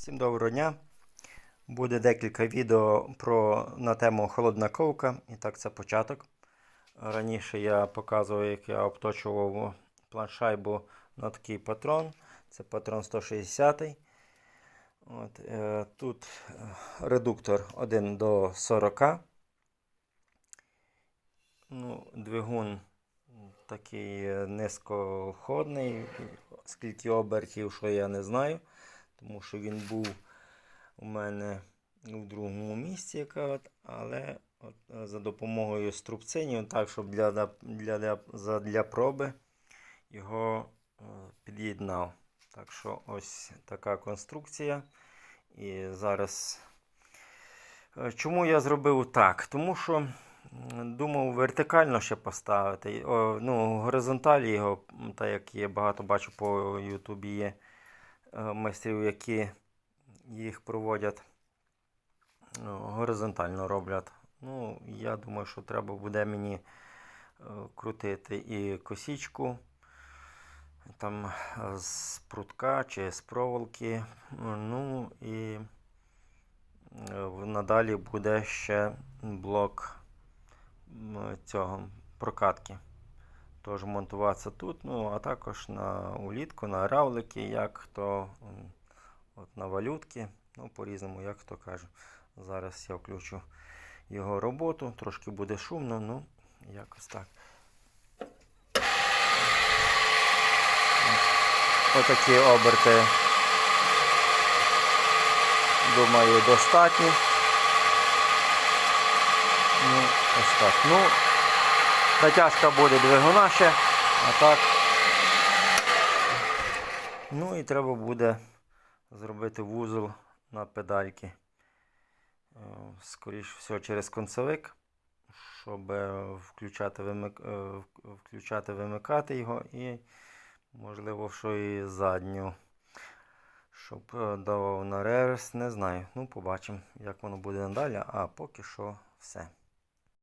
Всім доброго дня. Буде декілька відео про, на тему холодна ковка. І так, це початок. Раніше я показував, як я обточував планшайбу на такий патрон. Це патрон 160. От, е, тут е, редуктор 1 до 40. Ну, двигун такий е, низькоходний. Скільки обертів, що я не знаю тому що він був у мене у другому місці, яка от, але от, е, за допомогою струбцинів, так, щоб для, для, для, для проби його е, під'єднав. Так що ось така конструкція. І зараз. е, Чому я зробив так? Тому що думав вертикально ще поставити. О, ну, горизонталі його, так як є, багато бачу по Ютубі є майстрів, які їх проводять ну, горизонтально роблять. Ну, я думаю, що треба буде мені е, крутити і косічку там е, з прутка чи з проволоки. Ну і е, надалі буде ще блок цього прокатки. Тож монтуватися тут, ну а також на улітку, на равлики, як хто от на валютки, ну по-різному, як хто каже. Зараз я включу його роботу, трошки буде шумно, ну якось так. Отакі оберти, думаю, достатні. Ну, ось так. Ну, Натяжка буде двигуна ще, а так. Ну і треба буде зробити вузол на педальки. Е, Скоріше всього через концевик, щоб е, включати, вимик... е, включати вимикати його і, можливо, що і задню. Щоб давав на реверс, не знаю. Ну, побачимо, як воно буде надалі. А поки що все.